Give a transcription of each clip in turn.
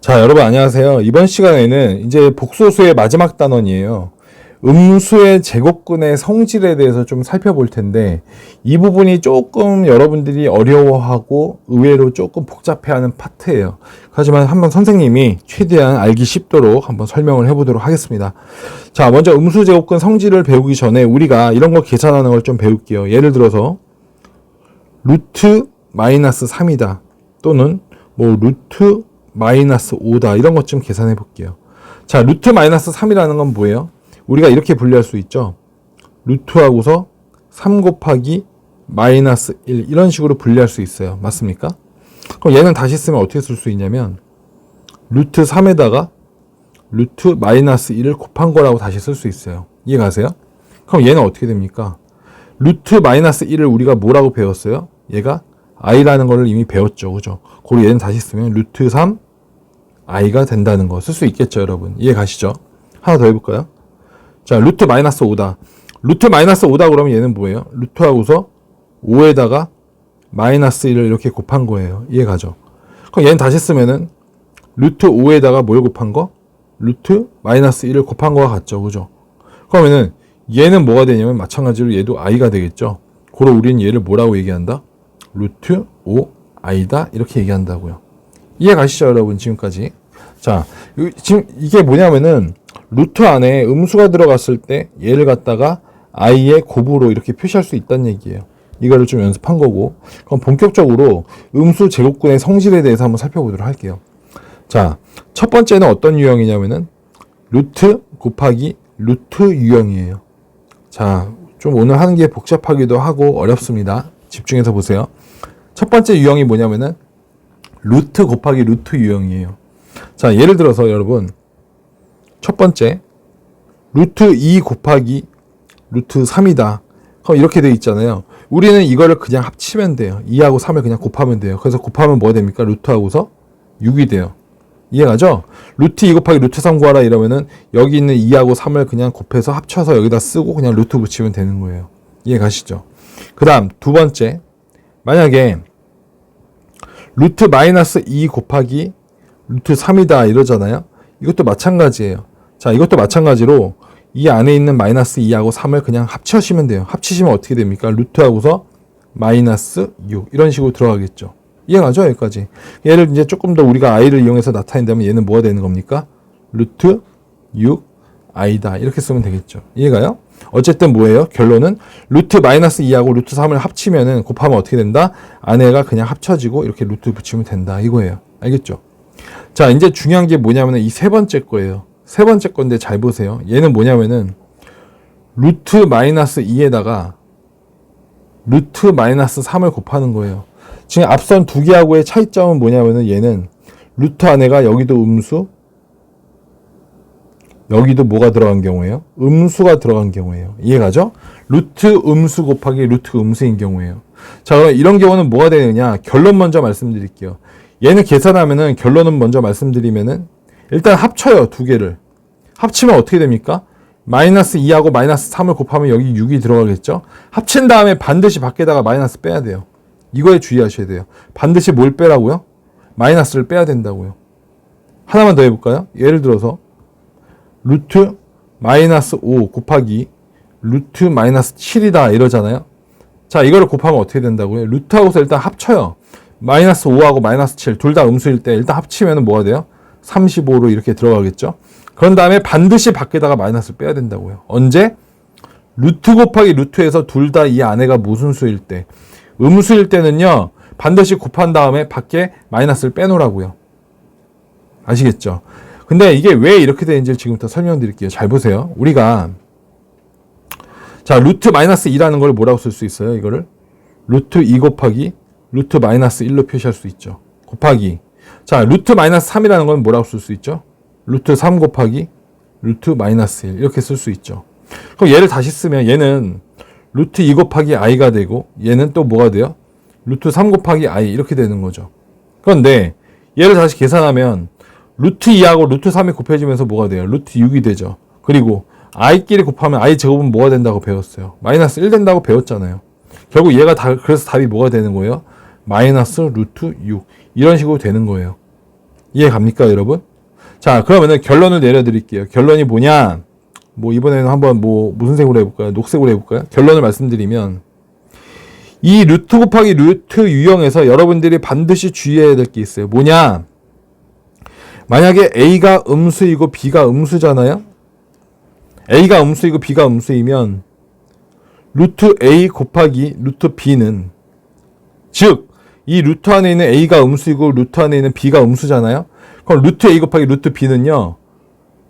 자, 여러분 안녕하세요. 이번 시간에는 이제 복소수의 마지막 단원이에요. 음수의 제곱근의 성질에 대해서 좀 살펴볼 텐데 이 부분이 조금 여러분들이 어려워하고 의외로 조금 복잡해하는 파트예요. 하지만 한번 선생님이 최대한 알기 쉽도록 한번 설명을 해보도록 하겠습니다. 자, 먼저 음수 제곱근 성질을 배우기 전에 우리가 이런 거 계산하는 걸 좀 배울게요. 예를 들어서 루트 마이너스 3이다 또는 뭐 루트 마이너스 5다 이런 것 좀 계산해 볼게요. 자, 루트 마이너스 3이라는 건 뭐예요? 우리가 이렇게 분리할 수 있죠. 루트하고서 3 곱하기 마이너스 1 이런 식으로 분리할 수 있어요. 맞습니까? 그럼 얘는 다시 쓰면 어떻게 쓸 수 있냐면 루트 3에다가 루트 마이너스 1을 곱한 거라고 다시 쓸 수 있어요. 이해가세요? 그럼 얘는 어떻게 됩니까? 루트 마이너스 1을 우리가 뭐라고 배웠어요? 얘가 i라는 거를 이미 배웠죠. 그죠? 그리고 얘는 다시 쓰면 루트 3 i가 된다는 거 쓸 수 있겠죠, 여러분. 이해 가시죠? 하나 더 해볼까요? 자, 루트 마이너스 5다. 루트 마이너스 5다 그러면 얘는 뭐예요? 루트하고서 5에다가 마이너스 1을 이렇게 곱한 거예요. 이해 가죠? 그럼 얘는 다시 쓰면은 루트 5에다가 뭘 곱한 거? 루트 마이너스 1을 곱한 거와 같죠. 그죠? 그러면은 얘는 뭐가 되냐면 마찬가지로 얘도 i가 되겠죠. 그럼 우리는 얘를 뭐라고 얘기한다? 루트 5 i다 이렇게 얘기한다고요. 이해 가시죠, 여러분 지금까지? 자, 이- 지금 이게 뭐냐면은 루트 안에 음수가 들어갔을 때 얘를 갖다가 i의 곱으로 이렇게 표시할 수 있다는 얘기예요. 이거를 좀 연습한 거고. 그럼 본격적으로 음수 제곱근의 성질에 대해서 한번 살펴보도록 할게요. 자, 첫 번째는 어떤 유형이냐면은 루트 곱하기 루트 유형이에요. 자, 좀 오늘 하는 게 복잡하기도 하고 어렵습니다. 집중해서 보세요. 첫 번째 유형이 뭐냐면은 루트 곱하기 루트 유형이에요. 자, 예를 들어서 여러분 첫 번째 루트 2 곱하기 루트 3이다. 그럼 이렇게 돼 있잖아요. 우리는 이거를 그냥 합치면 돼요. 2하고 3을 그냥 곱하면 돼요. 그래서 곱하면 뭐가 됩니까? 루트하고서 6이 돼요. 이해가죠? 루트 2 곱하기 루트 3 구하라 이러면은 여기 있는 2하고 3을 그냥 곱해서 합쳐서 여기다 쓰고 그냥 루트 붙이면 되는 거예요. 이해 가시죠? 그 다음 두 번째 만약에 루트 마이너스 2 곱하기 루트 3이다 이러잖아요. 이것도 마찬가지예요. 자, 이것도 마찬가지로 이 안에 있는 마이너스 2하고 3을 그냥 합치시면 돼요. 합치시면 어떻게 됩니까? 루트하고서 마이너스 6 이런 식으로 들어가겠죠. 이해가죠? 여기까지. 얘를 이제 조금 더 우리가 i를 이용해서 나타낸다면 얘는 뭐가 되는 겁니까? 루트 6 i다 이렇게 쓰면 되겠죠. 이해가요? 어쨌든 뭐예요? 결론은 루트 마이너스 2하고 루트 3을 합치면은 곱하면 어떻게 된다? 안에가 그냥 합쳐지고 이렇게 루트 붙이면 된다 이거예요. 알겠죠? 자, 이제 중요한 게 뭐냐면은 이 세 번째 거예요. 세 번째 건데 잘 보세요. 얘는 뭐냐면은 루트 마이너스 2에다가 루트 마이너스 3을 곱하는 거예요. 지금 앞선 두 개하고의 차이점은 뭐냐면은 얘는 루트 안에가 여기도 음수, 여기도 뭐가 들어간 경우예요? 음수가 들어간 경우예요. 이해가죠? 루트 음수 곱하기 루트 음수인 경우예요. 자, 그럼 이런 경우는 뭐가 되느냐? 결론 먼저 말씀드릴게요. 얘는 계산하면은 결론은 먼저 말씀드리면은 일단 합쳐요, 두 개를. 합치면 어떻게 됩니까? 마이너스 2하고 마이너스 3을 곱하면 여기 6이 들어가겠죠? 합친 다음에 반드시 밖에다가 마이너스 빼야 돼요. 이거에 주의하셔야 돼요. 반드시 뭘 빼라고요? 마이너스를 빼야 된다고요. 하나만 더 해볼까요? 예를 들어서 루트 마이너스 5 곱하기 루트 마이너스 7이다 이러잖아요. 자, 이거를 곱하면 어떻게 된다고요? 루트하고서 일단 합쳐요. 마이너스 5하고 마이너스 7 둘 다 음수일 때 일단 합치면 뭐가 돼요? 35로 이렇게 들어가겠죠? 그런 다음에 반드시 밖에다가 마이너스를 빼야 된다고요. 언제? 루트 곱하기 루트에서 둘 다 이 안에가 무슨 수일 때? 음수일 때는요, 반드시 곱한 다음에 밖에 마이너스를 빼놓으라고요. 아시겠죠? 근데 이게 왜 이렇게 되는지 지금부터 설명드릴게요. 잘 보세요. 우리가, 자, 루트 마이너스 2라는 걸 뭐라고 쓸 수 있어요? 이거를? 루트 2 곱하기 루트 마이너스 1로 표시할 수 있죠. 곱하기. 자, 루트 마이너스 3이라는 건 뭐라고 쓸 수 있죠? 루트 3 곱하기 루트 마이너스 1 이렇게 쓸 수 있죠. 그럼 얘를 다시 쓰면 얘는 루트 2 곱하기 i가 되고 얘는 또 뭐가 돼요? 루트 3 곱하기 i 이렇게 되는 거죠. 그런데 얘를 다시 계산하면 루트 2하고 루트 3이 곱해지면서 뭐가 돼요? 루트 6이 되죠. 그리고 i끼리 곱하면 i 제곱은 뭐가 된다고 배웠어요? 마이너스 1 된다고 배웠잖아요. 결국 얘가 다 그래서 답이 뭐가 되는 거예요? 마이너스 루트 6 이런 식으로 되는 거예요. 이해 갑니까, 여러분? 자, 그러면은 결론을 내려드릴게요. 결론이 뭐냐? 뭐, 이번에는 한번 뭐, 무슨 색으로 해볼까요? 녹색으로 해볼까요? 결론을 말씀드리면, 이 루트 곱하기 루트 유형에서 여러분들이 반드시 주의해야 될 게 있어요. 뭐냐? 만약에 A가 음수이고 B가 음수잖아요? A가 음수이고 B가 음수이면, 루트 A 곱하기 루트 B는, 즉, 이 루트 안에 있는 A가 음수이고 루트 안에 있는 B가 음수잖아요? 그럼 루트 A 곱하기 루트 B는요,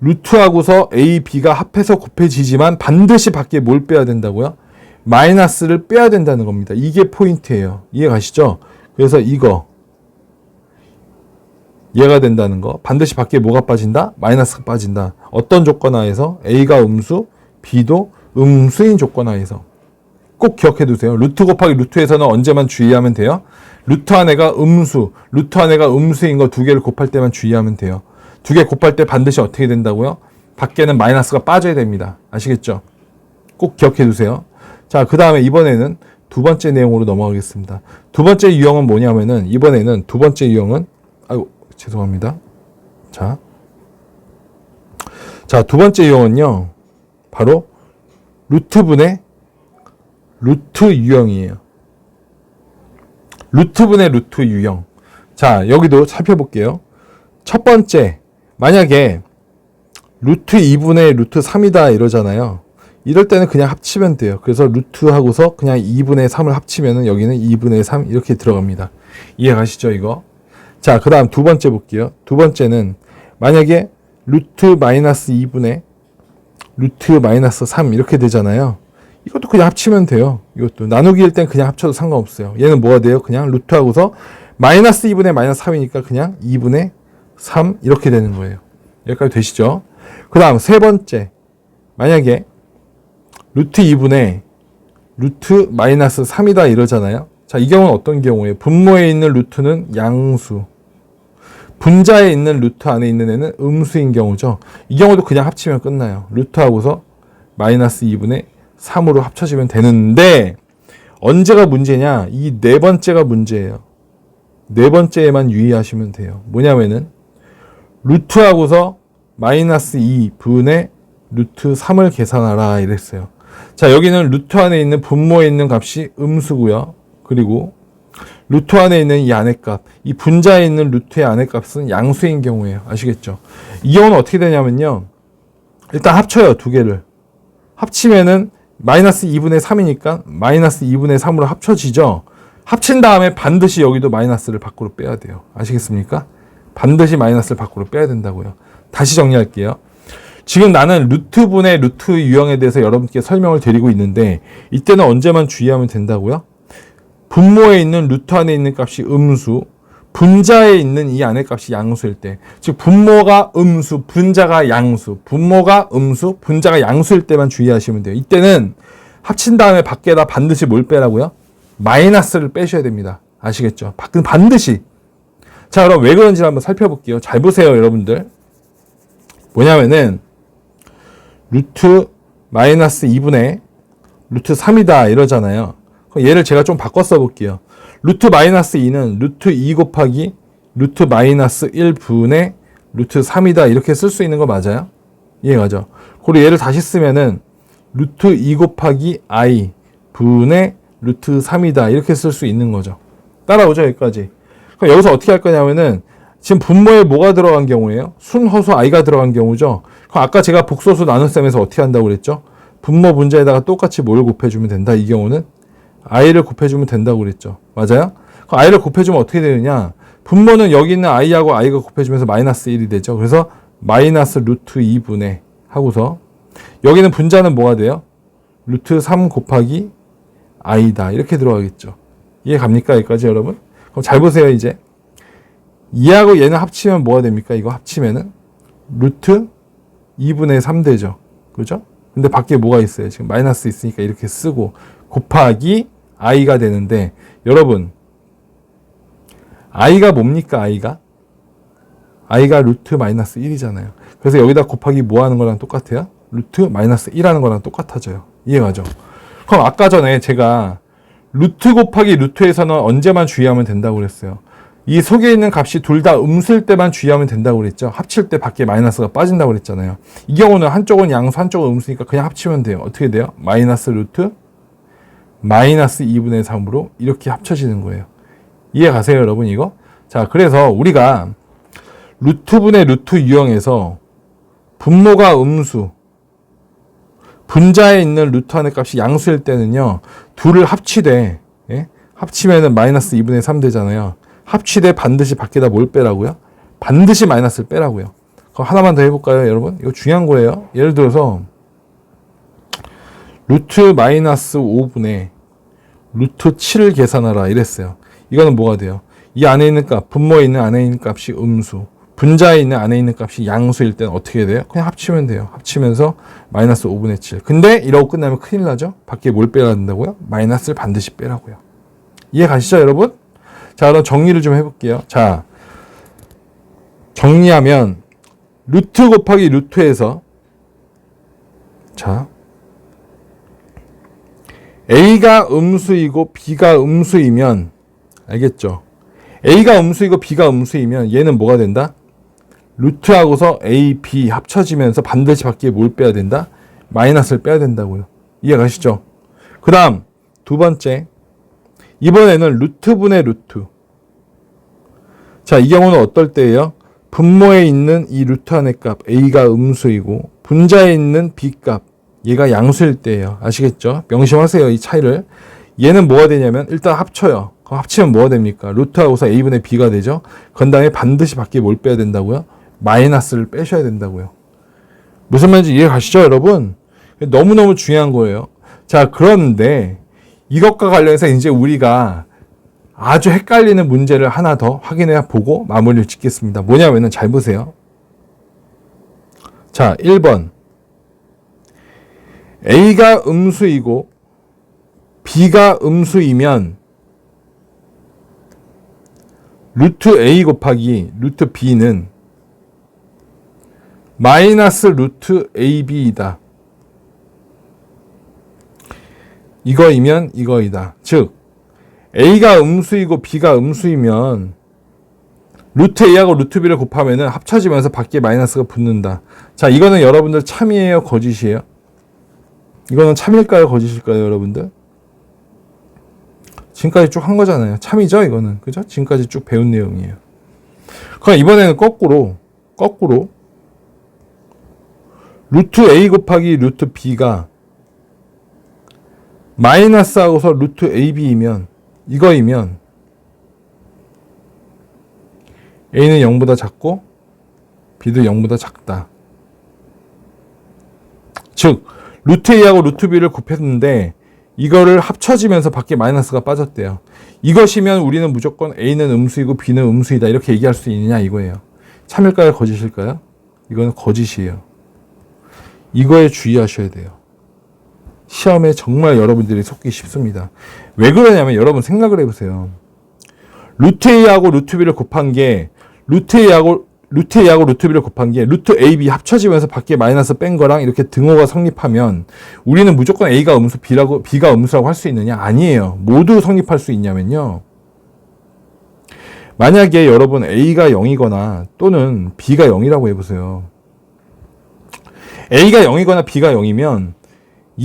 루트하고서 A, B가 합해서 곱해지지만 반드시 밖에 뭘 빼야 된다고요? 마이너스를 빼야 된다는 겁니다. 이게 포인트예요. 이해 가시죠? 그래서 이거 이해가 된다는 거. 반드시 밖에 뭐가 빠진다? 마이너스가 빠진다. 어떤 조건 하에서 A가 음수, B도 음수인 조건 하에서 꼭 기억해 두세요. 루트 곱하기 루트에서는 언제만 주의하면 돼요? 루트 안에가 음수, 루트 안에가 음수인 거 두 개를 곱할 때만 주의하면 돼요. 두 개 곱할 때 반드시 어떻게 된다고요? 밖에는 마이너스가 빠져야 됩니다. 아시겠죠? 꼭 기억해 두세요. 자, 그 다음에 이번에는 두 번째 내용으로 넘어가겠습니다. 두 번째 유형은 뭐냐면은, 이번에는 두 번째 유형은, 아이고, 죄송합니다. 자. 자, 두 번째 유형은요, 바로 루트분의 루트 유형이에요. 루트분의 루트 유형. 자, 여기도 살펴볼게요. 첫 번째, 만약에 루트 2분의 루트 3이다 이러잖아요. 이럴 때는 그냥 합치면 돼요. 그래서 루트하고서 그냥 2분의 3을 합치면은 여기는 2분의 3 이렇게 들어갑니다. 이해 가시죠, 이거? 자, 그 다음 두 번째 볼게요. 두 번째는 만약에 루트 마이너스 2분의 루트 마이너스 3 이렇게 되잖아요. 이것도 그냥 합치면 돼요. 이것도 나누기일 땐 그냥 합쳐도 상관없어요. 얘는 뭐가 돼요? 그냥 루트하고서 마이너스 2분의 마이너스 3이니까 그냥 2분의 3 이렇게 되는 거예요. 여기까지 되시죠? 그 다음 세 번째 만약에 루트 2분의 루트 마이너스 3이다 이러잖아요. 자, 이 경우는 어떤 경우예요? 분모에 있는 루트는 양수. 분자에 있는 루트 안에 있는 애는 음수인 경우죠. 이 경우도 그냥 합치면 끝나요. 루트하고서 마이너스 2분의 3으로 합쳐지면 되는데 언제가 문제냐? 이 네 번째가 문제예요. 네 번째에만 유의하시면 돼요. 뭐냐면은 루트하고서 마이너스 2분의 루트 3을 계산하라 이랬어요. 자, 여기는 루트 안에 있는 분모에 있는 값이 음수고요. 그리고 루트 안에 있는 이 안의 값, 이 분자에 있는 루트의 안의 값은 양수인 경우예요. 아시겠죠? 이 경우는 어떻게 되냐면요. 일단 합쳐요, 두 개를. 합치면은 마이너스 2분의 3이니까 마이너스 2분의 3으로 합쳐지죠. 합친 다음에 반드시 여기도 마이너스를 밖으로 빼야 돼요. 아시겠습니까? 반드시 마이너스를 밖으로 빼야 된다고요. 다시 정리할게요. 지금 나는 루트분의 루트 유형에 대해서 여러분께 설명을 드리고 있는데 이때는 언제만 주의하면 된다고요? 분모에 있는 루트 안에 있는 값이 음수, 분자에 있는 이 안의 값이 양수일 때, 즉 분모가 음수, 분자가 양수, 분모가 음수, 분자가 양수일 때만 주의하시면 돼요. 이때는 합친 다음에 밖에다 반드시 뭘 빼라고요? 마이너스를 빼셔야 됩니다. 아시겠죠? 밖은 반드시. 자, 그럼 왜 그런지 한번 살펴볼게요. 잘 보세요, 여러분들. 뭐냐면은 루트 마이너스 2분의 루트 3이다 이러잖아요. 얘를 제가 좀 바꿔 써볼게요. 루트 마이너스 2는 루트 2 곱하기 루트 마이너스 1분의 루트 3이다 이렇게 쓸 수 있는 거 맞아요? 이해가죠? 그리고 얘를 다시 쓰면은 루트 2 곱하기 i 분의 루트 3이다 이렇게 쓸 수 있는 거죠. 따라오죠 여기까지. 그럼 여기서 어떻게 할 거냐면은 지금 분모에 뭐가 들어간 경우예요? 순허수 i가 들어간 경우죠. 그럼 아까 제가 복소수 나눗셈에서 어떻게 한다고 그랬죠? 분모 분자에다가 똑같이 뭘 곱해주면 된다. 이 경우는 i를 곱해주면 된다고 그랬죠. 맞아요? 그럼 i를 곱해주면 어떻게 되느냐? 분모는 여기 있는 i하고 i가 곱해주면서 마이너스 1이 되죠. 그래서 마이너스 루트 2분의 하고서 여기는 분자는 뭐가 돼요? 루트 3 곱하기 i다. 이렇게 들어가겠죠. 이해 갑니까? 여기까지 여러분? 그럼 잘 보세요, 이제. 이하고 얘는 합치면 뭐가 됩니까? 이거 합치면은 루트 2분의 3 되죠. 그죠? 근데 밖에 뭐가 있어요? 지금 마이너스 있으니까 이렇게 쓰고 곱하기 i가 되는데 여러분 i가 뭡니까? i가 i가 루트 마이너스 1이잖아요. 그래서 여기다 곱하기 뭐 하는 거랑 똑같아요? 루트 마이너스 1 하는 거랑 똑같아져요. 이해가죠? 그럼 아까 전에 제가 루트 곱하기 루트에서는 언제만 주의하면 된다고 그랬어요. 이 속에 있는 값이 둘 다 음수일 때만 주의하면 된다고 그랬죠. 합칠 때 밖에 마이너스가 빠진다고 그랬잖아요. 이 경우는 한쪽은 양수, 한쪽은 음수니까 그냥 합치면 돼요. 어떻게 돼요? 마이너스 루트 마이너스 2분의 3으로 이렇게 합쳐지는 거예요. 이해 가세요, 여러분, 이거? 자, 그래서 우리가 루트분의 루트 유형에서 분모가 음수, 분자에 있는 루트 안의 값이 양수일 때는요, 둘을 합치되, 예? 합치면은 마이너스 2분의 3 되잖아요. 합치되 반드시 밖에다 뭘 빼라고요? 반드시 마이너스를 빼라고요. 그럼 하나만 더 해볼까요, 여러분? 이거 중요한 거예요. 예를 들어서, 루트 마이너스 5분의 루트 7을 계산하라 이랬어요. 이거는 뭐가 돼요? 이 안에 있는 값, 분모에 있는 안에 있는 값이 음수, 분자에 있는 안에 있는 값이 양수일 때는 어떻게 돼요? 그냥 합치면 돼요. 합치면서 마이너스 5분의 7. 근데 이러고 끝나면 큰일 나죠? 밖에 뭘 빼야 된다고요? 마이너스를 반드시 빼라고요. 이해 가시죠, 여러분? 자, 그럼 정리를 좀 해볼게요. 자, 정리하면 루트 곱하기 루트에서 자, A가 음수이고 B가 음수이면 알겠죠? A가 음수이고 B가 음수이면 얘는 뭐가 된다? 루트하고서 A, B 합쳐지면서 반드시 밖에 뭘 빼야 된다? 마이너스를 빼야 된다고요. 이해 가시죠? 그 다음 두 번째 이번에는 루트분의 루트 자, 이 경우는 어떨 때예요? 분모에 있는 이 루트 안의 값 A가 음수이고 분자에 있는 B 값 얘가 양수일 때예요. 아시겠죠? 명심하세요. 이 차이를. 얘는 뭐가 되냐면 일단 합쳐요. 그럼 합치면 뭐가 됩니까? 루트하고서 a분의 b가 되죠. 그 다음에 반드시 밖에 뭘 빼야 된다고요? 마이너스를 빼셔야 된다고요. 무슨 말인지 이해 가시죠, 여러분? 너무너무 중요한 거예요. 자, 그런데 이것과 관련해서 이제 우리가 아주 헷갈리는 문제를 하나 더 확인해 보고 마무리를 짓겠습니다. 뭐냐면은 잘 보세요. 자, 1번. A가 음수이고 B가 음수이면 루트 A 곱하기 루트 B는 마이너스 루트 AB이다. 이거이면 이거이다. 즉 A가 음수이고 B가 음수이면 루트 A하고 루트 B를 곱하면 합쳐지면서 밖에 마이너스가 붙는다. 자, 이거는 여러분들 참이에요, 거짓이에요? 이거는 참일까요, 거짓일까요, 여러분들? 지금까지 쭉 한 거잖아요. 참이죠, 이거는. 그죠? 지금까지 쭉 배운 내용이에요. 그럼 이번에는 거꾸로, 거꾸로, 루트 A 곱하기 루트 B가 마이너스 하고서 루트 AB이면, 이거이면, A는 0보다 작고, B도 0보다 작다. 즉, 루트 A하고 루트 B를 곱했는데 이거를 합쳐지면서 밖에 마이너스가 빠졌대요. 이것이면 우리는 무조건 A는 음수이고 B는 음수이다 이렇게 얘기할 수 있느냐 이거예요. 참일까요? 거짓일까요? 이거는 거짓이에요. 이거에 주의하셔야 돼요. 시험에 정말 여러분들이 속기 쉽습니다. 왜 그러냐면 여러분 생각을 해보세요. 루트 A하고 루트 B를 곱한 게 루트 A하고 루트 A하고 루트 B를 곱한 게 루트 AB 합쳐지면서 밖에 마이너스 뺀 거랑 이렇게 등호가 성립하면 우리는 무조건 A가 음수 B라고 B가 음수라고 할 수 있느냐? 아니에요. 모두 성립할 수 있냐면요. 만약에 여러분 A가 0이거나 또는 B가 0이라고 해보세요. A가 0이거나 B가 0이면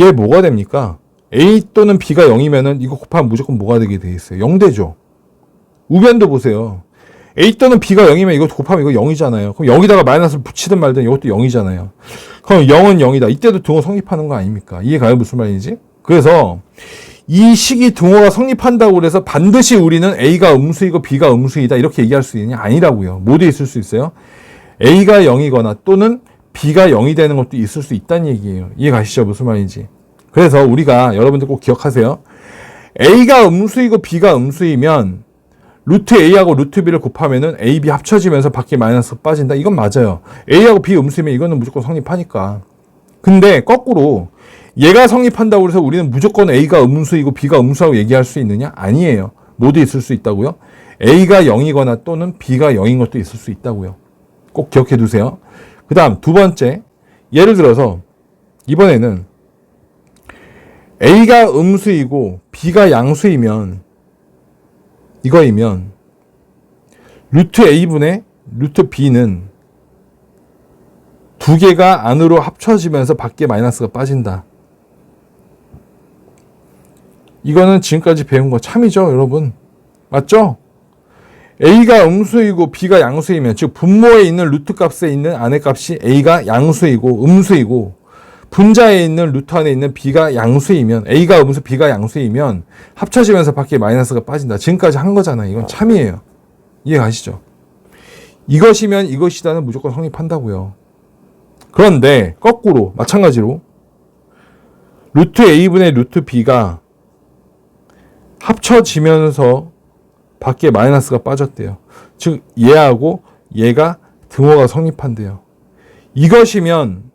얘 뭐가 됩니까? A 또는 B가 0이면은 이거 곱하면 무조건 뭐가 되게 돼 있어요? 0 되죠. 우변도 보세요. A 또는 B가 0이면 이거 곱하면 이거 0이잖아요. 그럼 여기다가 마이너스를 붙이든 말든 이것도 0이잖아요. 그럼 0은 0이다. 이때도 등호 성립하는 거 아닙니까? 이해가요? 무슨 말인지? 그래서 이 식이 등호가 성립한다고 그래서 반드시 우리는 A가 음수이고 B가 음수이다. 이렇게 얘기할 수 있느냐? 아니라고요. 모두 있을 수 있어요. A가 0이거나 또는 B가 0이 되는 것도 있을 수 있다는 얘기예요. 이해 가시죠? 무슨 말인지. 그래서 우리가 여러분들 꼭 기억하세요. A가 음수이고 B가 음수이면 루트 A하고 루트 B를 곱하면은 A, B 합쳐지면서 밖에 마이너스 빠진다. 이건 맞아요. A하고 B 음수면 이거는 무조건 성립하니까. 근데 거꾸로 얘가 성립한다고 해서 우리는 무조건 A가 음수이고 B가 음수라고 얘기할 수 있느냐? 아니에요. 모두 있을 수 있다고요. A가 0이거나 또는 B가 0인 것도 있을 수 있다고요. 꼭 기억해 두세요. 그 다음 두 번째. 예를 들어서 이번에는 A가 음수이고 B가 양수이면 이거이면 루트 a분의 루트 b는 두 개가 안으로 합쳐지면서 밖에 마이너스가 빠진다. 이거는 지금까지 배운 거 참이죠, 여러분. 맞죠? a가 음수이고 b가 양수이면 즉 분모에 있는 루트 값에 있는 안의 값이 a가 양수이고 음수이고 분자에 있는 루트 안에 있는 b가 양수이면 a가 음수 b가 양수이면 합쳐지면서 밖에 마이너스가 빠진다. 지금까지 한 거잖아요. 이건 참이에요. 이해가시죠? 이것이면 이것이다는 무조건 성립한다고요. 그런데 거꾸로 마찬가지로 루트 a분의 루트 b가 합쳐지면서 밖에 마이너스가 빠졌대요. 즉 얘하고 얘가 등호가 성립한대요. 이것이면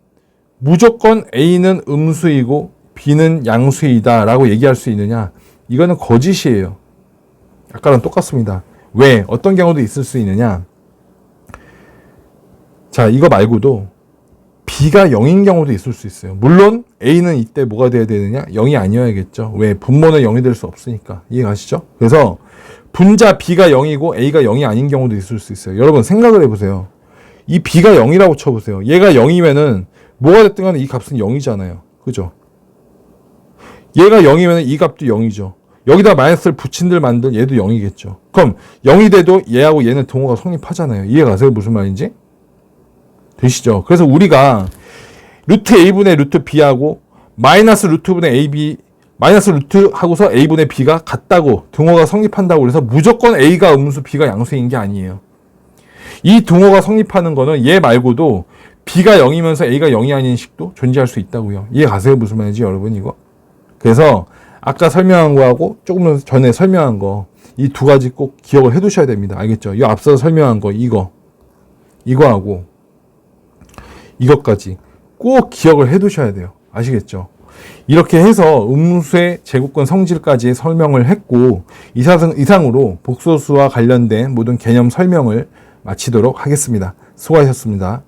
무조건 a는 음수이고 b는 양수이다 라고 얘기할 수 있느냐? 이거는 거짓이에요. 아까랑 똑같습니다. 왜? 어떤 경우도 있을 수 있느냐? 자, 이거 말고도 b가 0인 경우도 있을 수 있어요. 물론 a는 이때 뭐가 돼야 되느냐? 0이 아니어야겠죠. 왜? 분모는 0이 될 수 없으니까. 이해가시죠? 그래서 분자 b가 0이고 a가 0이 아닌 경우도 있을 수 있어요. 여러분 생각을 해보세요. 이 b가 0이라고 쳐보세요. 얘가 0이면은 뭐가 됐든 간에 이 값은 0이잖아요. 그죠? 얘가 0이면 이 값도 0이죠. 여기다 마이너스를 붙인들 만들 얘도 0이겠죠. 그럼 0이 돼도 얘하고 얘는 동호가 성립하잖아요. 이해가세요? 무슨 말인지? 되시죠? 그래서 우리가 루트 a분의 루트 b하고 마이너스 루트분의 ab 마이너스 루트 하고서 a분의 b가 같다고 등호가 성립한다고 그래서 무조건 a가 음수 b가 양수인 게 아니에요. 이 등호가 성립하는 거는 얘 말고도 b가 0이면서 a가 0이 아닌 식도 존재할 수 있다고요. 이해 가세요? 무슨 말인지 여러분 이거? 그래서 아까 설명한 거하고 조금 전에 설명한 거 이 두 가지 꼭 기억을 해 두셔야 됩니다. 알겠죠? 이 앞서 설명한 거 이거 이거하고 이것까지 꼭 기억을 해 두셔야 돼요. 아시겠죠? 이렇게 해서 음수의 제곱권 성질까지 설명을 했고 이상, 이상으로 복소수와 관련된 모든 개념 설명을 마치도록 하겠습니다. 수고하셨습니다.